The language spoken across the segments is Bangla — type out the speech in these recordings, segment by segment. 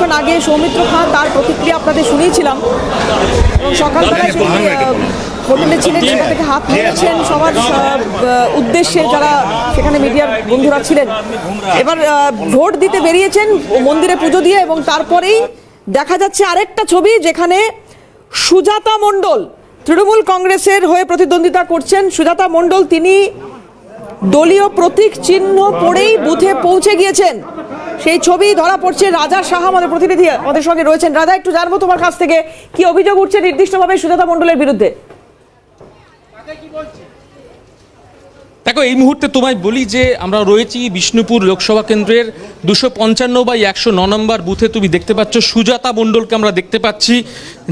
কিছুক্ষণ আগে সৌমিত্র খান তার প্রতিক্রিয়া আপনাদের শুনিয়েছিলাম। এবং সকালবেলায় হোটেলে ছিলেন সেখান থেকে হাত মেরেছেন সবার উদ্দেশ্যে যারা সেখানে মিডিয়ার বন্ধুরা ছিলেন। এবার ভোট দিতে বেরিয়েছেন মন্দিরে পুজো দিয়ে এবং তারপরেই দেখা যাচ্ছে আরেকটা ছবি যেখানে সুজাতা মণ্ডল তৃণমূল কংগ্রেসের হয়ে প্রতিদ্বন্দ্বিতা করছেন। সুজাতা মণ্ডল তিনি দলীয় প্রতীক চিহ্ন পড়েই বুথে পৌঁছে গিয়েছেন। সেই ছবি ধরা পড়ছে রাজা সাহা, আমাদের প্রতিনিধি আমাদের সঙ্গে রয়েছেন। রাজা, একটু জানব তোমার কাছ থেকে, কি অভিযোগ উঠছে নির্দিষ্টভাবে সুজাতা মণ্ডলের বিরুদ্ধে? দেখো, এই মুহূর্তে তোমায় বলি যে আমরা রয়েছি বিষ্ণুপুর লোকসভা কেন্দ্রের দুশো পঞ্চান্ন বাই একশো নম্বর বুথে। তুমি দেখতে পাচ্ছ সুজাতা মণ্ডলকে আমরা দেখতে পাচ্ছি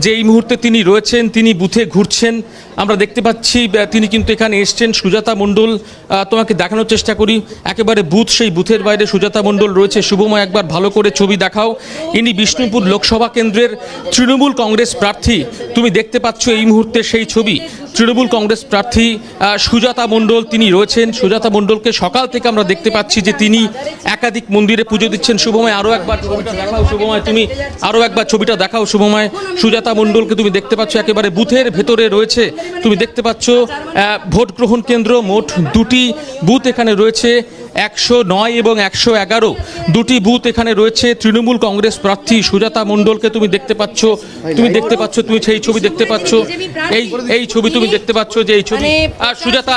যে এই মুহূর্তে তিনি রয়েছেন, তিনি বুথে ঘুরছেন। আমরা দেখতে পাচ্ছি তিনি কিন্তু এখানে এসছেন। সুজাতা মণ্ডল তোমাকে দেখানোর চেষ্টা করি। একেবারে বুথ, সেই বুথের বাইরে সুজাতা মণ্ডল রয়েছে। শুভময়, একবার ভালো করে ছবি দেখাও। ইনি বিষ্ণুপুর লোকসভা কেন্দ্রের তৃণমূল কংগ্রেস প্রার্থী। তুমি দেখতে পাচ্ছ এই মুহূর্তে সেই ছবি। তৃণমূল কংগ্রেস প্রার্থী সুজাতা মণ্ডল তিনি রয়েছেন। সুজাতা মণ্ডলকে সকাল থেকে আমরা দেখতে পাচ্ছি যে তিনি একাধিক মন্দিরে পুজো দিচ্ছেন। শুভময়, আরও একবার ছবিটা দেখাও। শুভময়, তুমি আরও একবার ছবিটা দেখাও। শুভময়, সুজাতা মণ্ডলকে তুমি দেখতে পাচ্ছ। একেবারে বুথের ভেতরে রয়েছে তুমি দেখতে পাচ্ছ ভোট গ্রহণ কেন্দ্র মোট দুটি বুথ এখানে রয়েছে একশো নয় এবং একশো এগারো। দুটি বুথ এখানে রয়েছে তৃণমূল কংগ্রেস প্রার্থী সুজাতা মণ্ডলকে তুমি দেখতে পাচ্ছ তুমি দেখতে পাচ্ছ তুমি সেই ছবি দেখতে পাচ্ছ এই এই ছবি তুমি দেখতে পাচ্ছ যে এই ছবি। মানে আর সুজাতা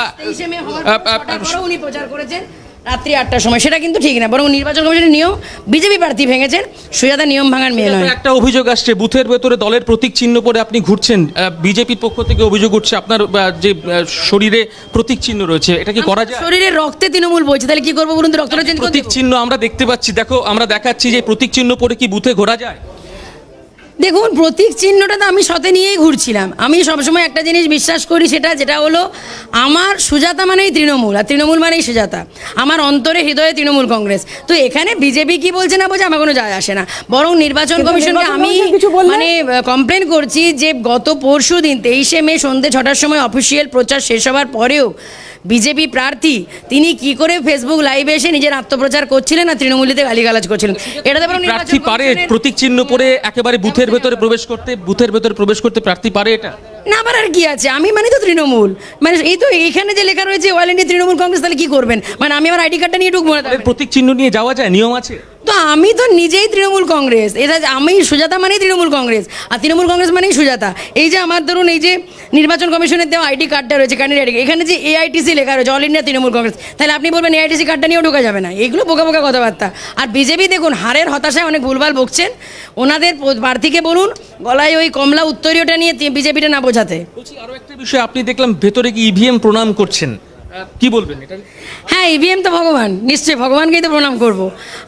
রাত্রি আটটার সময়। সেটা কিন্তু ঠিক না বরং নির্বাচন কমিশনের নিয়ম বিজেপি প্রার্থী ভেঙেছেন সুজাতা নিয়ম ভাঙার মেয়ে নয়। একটা অভিযোগ আসছে বুথের ভেতরে দলের প্রতীক চিহ্ন পরে আপনি ঘুরছেন। বিজেপির পক্ষ থেকে অভিযোগ উঠছে আপনার যে শরীরে প্রতীক চিহ্ন রয়েছে এটা কি করা যায়? শরীরে রক্তে তৃণমূল বলছে তাহলে কি করব বলুন তো? রক্তটা প্রতীক চিহ্ন আমরা দেখতে পাচ্ছি দেখো আমরা দেখাচ্ছি যে প্রতীক চিহ্ন পরে কি বুথে ঘোরা যায়? দেখুন প্রতীক চিহ্নটা তো আমি সাথে নিয়েই ঘুরছিলাম। আমি সবসময় একটা জিনিস বিশ্বাস করি সেটা যেটা হলো আমার সুজাতা মানেই তৃণমূল আর তৃণমূল মানেই সুজাতা। আমার অন্তরে হৃদয়ে তৃণমূল কংগ্রেস। তো এখানে বিজেপি কি বলছে না বলছে আমার কোনো যায় আসে না। বরং নির্বাচন কমিশনকে আমি? মানে কমপ্লেন করছি যে গত পরশু দিন তেইশে মে সন্ধ্যে ছটার সময় অফিসিয়াল প্রচার শেষ হওয়ার পরেও বিজেপি প্রার্থী তিনি কি করে ফেসবুক লাইভে এসে নিজের আত্মপ্রচার করছিলেন আর তৃণমূলীতে গালিগালাজ করছিলেন? এটা তো প্রার্থী পারে প্রতীক চিহ্ন পরে একেবারে বুথের ভেতরে প্রবেশ করতে বুথের ভেতরে প্রবেশ করতে প্রার্থী পারে এটা? না আবার আর কি আছে? আমি মানে তো তৃণমূল। মানে এই তো এখানে যে লেখা রয়েছে অল ইন্ডিয়া তৃণমূল কংগ্রেস তাহলে কি করবেন? মানে আমি আমার আইডি কার্ডটা নিয়ে ঢুকবো না তাহলে? প্রতীক চিহ্ন নিয়ে যাওয়া যায়? নিয়ম আছে? তো আমি তো নিজেই তৃণমূল কংগ্রেস। এটা আমি সুজাতা মানেই তৃণমূল কংগ্রেস। আর তৃণমূল কংগ্রেস মানেই সুজাতা। এই যে আমার ধরুন এই যে নির্বাচন কমিশনের দেওয়া আইডি কার্ডটা রয়েছে ক্যান্ডিডেট এখানে যে এআইটিসি লেখা রয়েছে অল ইন্ডিয়া তৃণমূল কংগ্রেস। তাহলে আপনি বলবেন এআইটিসি কার্ডটা নিয়েও ঢোকা যাবে না? এগুলো বোকা বোকা কথাবার্তা। আর বিজেপি দেখুন হারের হতাশায় অনেক ভুলভাল বকছেন ওনাদের প্রার্থীকে বলুন গলায় ওই কমলা উত্তরীয়টা নিয়ে বিজেপিটা না বোঝাতে। বলছি আরও একটা বিষয় আপনি দেখলাম ভেতরে কি ইভিএম প্রণাম করছেন। কি বলবেন এটা? হ্যাঁ ইভিএম তো ভগবান নিশ্চয়ই ভগবানকেই তো প্রণাম করব।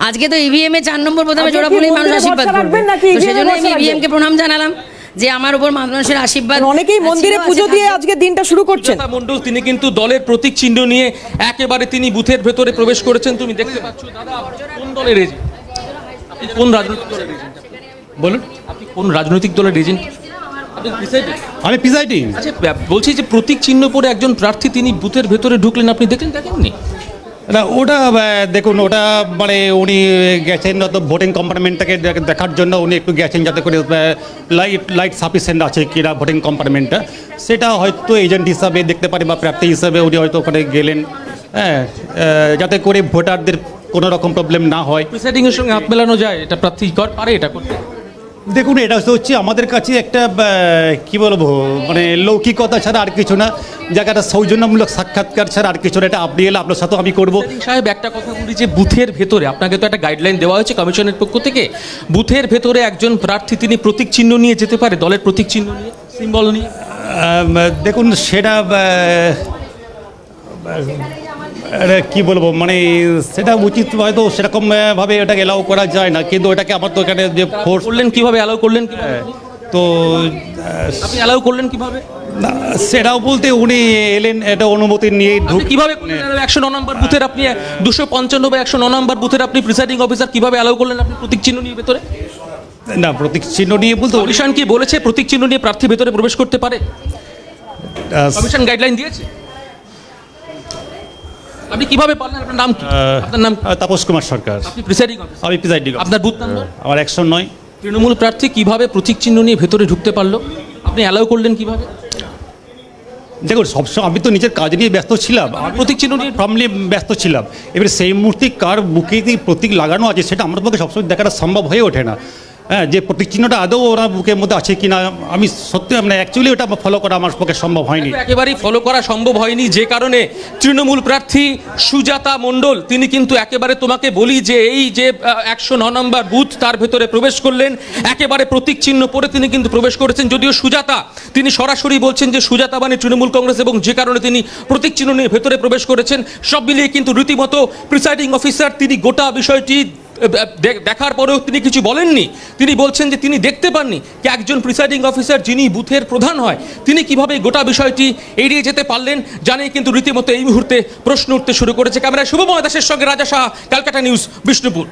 আজকে তো ইভিএম এ চার নম্বর প্রথমে জোড়া মানুষ আশীর্বাদ করবে। সেজন্য আমি ইভিএম কে প্রণাম জানালাম। যে আমার উপর মানুষের আশীর্বাদ অনেকেই মন্দিরে পুজো দিয়ে। আজকে দিনটা শুরু করছেন। মণ্ডল তিনি কিন্তু দলের প্রতীক চিহ্ন নিয়ে একেবারে তিনি বুথের ভেতরে প্রবেশ করেছেন। তুমি দেখতে পাচ্ছ দাদা কোন দলের এজেন্ট কোন রাজনৈতিক দলের এজেন্ট বলুন। আপনি কোন রাজনৈতিক দলের এজেন্ট? আমি প্রিসাইডিং আচ্ছা বলছি যে প্রতীক চিহ্ন পরে একজন প্রার্থী তিনি বুথের ভেতরে ঢুকলেন আপনি দেখেন দেখেননি? না, ওটা দেখুন, ওটা মানে উনি গেছেন তো ভোটিং কম্পার্টমেন্টটাকে দেখার জন্য উনি একটু গেছেন যাতে করে লাইট লাইট সাফিসিয়েন্ট আছে কিনা ভোটিং কম্পার্টমেন্টটা সেটা হয়তো এজেন্ট হিসাবে দেখতে পারে বা প্রার্থী হিসাবে উনি হয়তো ওখানে গেলেন। হ্যাঁ যাতে করে ভোটারদের কোনো রকম প্রবলেম না হয়। প্রিসাইডিং এর সঙ্গে হাত মেলানো যায়, এটা প্রার্থী পারে এটা করতে। দেখুন এটা হচ্ছে আমাদের কাছে একটা কি বলব মানে লৌকিকতা ছাড়া আর কিছু না জায়গাটা সৌজন্যমূলক সাক্ষাৎকার ছাড়া আর কিছু না এটা আপনি এলে আপনার সাথেও আমি করব। সাহেব একটা কথা বলি যে বুথের ভেতরে আপনাকে তো একটা গাইডলাইন দেওয়া হয়েছে কমিশনের পক্ষ থেকে বুথের ভেতরে একজন প্রার্থী তিনি প্রতীক চিহ্ন নিয়ে যেতে পারে দলের প্রতীক চিহ্ন নিয়ে সিম্বল নিয়ে। দেখুন সেটা আরে, কি বলব মানে সেটা উচিত হয়তো সেরকম আহ, ভাবে ওটাকে এলাও করা যায় না কিন্তু এটাকে আমার তো এখানে যে ফোর্স করলেন কীভাবে? অ্যালাউ করলেন তো আপনি অ্যালাউ করলেন কীভাবে? না, সেটাও বলতে উনি এলেন এটা অনুমতি নিয়ে কীভাবে একশো ন নম্বর বুথের আপনি দুশো পঞ্চান্ন বা একশো ন নম্বর বুথের আপনি প্রিসাইডিং অফিসার কীভাবে অ্যালাউ করলেন? আপনি প্রতীক চিহ্ন নিয়ে ভেতরে? না প্রতীক চিহ্ন নিয়ে বলতে কমিশন কি বলেছে প্রতীক চিহ্ন নিয়ে প্রার্থী ভেতরে প্রবেশ করতে পারে? কমিশন গাইডলাইন দিয়েছে? আপনি কীভাবে পারলেন? আপনার নাম কি? আপনার নাম কি? তাপস কুমার সরকার। আপনি প্রিসাইডিং অফিসার আমি প্রিসাইডিং আপনার বুথ নাম্বার? আমার একশো নয়। তৃণমূল প্রার্থী কীভাবে প্রতীক চিহ্ন নিয়ে ভেতরে ঢুকতে পারল? আপনি অ্যালাউ করলেন কীভাবে? দেখুন সবসময় আমি তো নিজের কাজ নিয়ে ব্যস্ত ছিলাম। আমি প্রতীক চিহ্ন নিয়ে ফর্মলি ব্যস্ত ছিলাম। এবারে সেই মুহূর্তে কার বুকে প্রতীক লাগানো আছে সেটা আমার পক্ষে সবসময় দেখাটা সম্ভব হয়ে ওঠে না। হ্যাঁ যে প্রতীক চিহ্নটা আদৌ ওরা বুকের মধ্যে আছে কিনা, আমি সত্যি মানে অ্যাকচুয়ালি ওটা ফলো করা আমার পক্ষে সম্ভব হয়নি। একেবারেই ফলো করা সম্ভব হয়নি, যে কারণে তৃণমূল প্রার্থী সুজাতা মণ্ডল, তিনি কিন্তু একেবারে তোমাকে বলি যে এই যে একশো ন নম্বর বুথ তার ভেতরে প্রবেশ করলেন, একেবারে প্রতীক চিহ্ন পরে তিনি কিন্তু প্রবেশ করেছেন, যদিও সুজাতা, তিনি সরাসরি বলছেন যে সুজাতা মানে তৃণমূল কংগ্রেস এবং যে কারণে তিনি প্রতীক চিহ্ন নিয়ে ভেতরে প্রবেশ করেছেন, সব মিলিয়ে কিন্তু রীতিমতো প্রিসাইডিং অফিসার তিনি গোটা বিষয়টি দেখার পরেও তিনি কিছু বলেননি। তিনি বলছেন যে তিনি দেখতে পাননি যে একজন প্রিসাইডিং অফিসার যিনি বুথের প্রধান হয়, তিনি কীভাবে গোটা বিষয়টি এড়িয়ে যেতে পারলেন জানিয়ে কিন্তু রীতিমতো এই মুহূর্তে প্রশ্ন উঠতে শুরু করেছে। ক্যামেরায় শুভময় দাসের সঙ্গে রাজা শাহ, ক্যালকাটা নিউজ, বিষ্ণুপুর।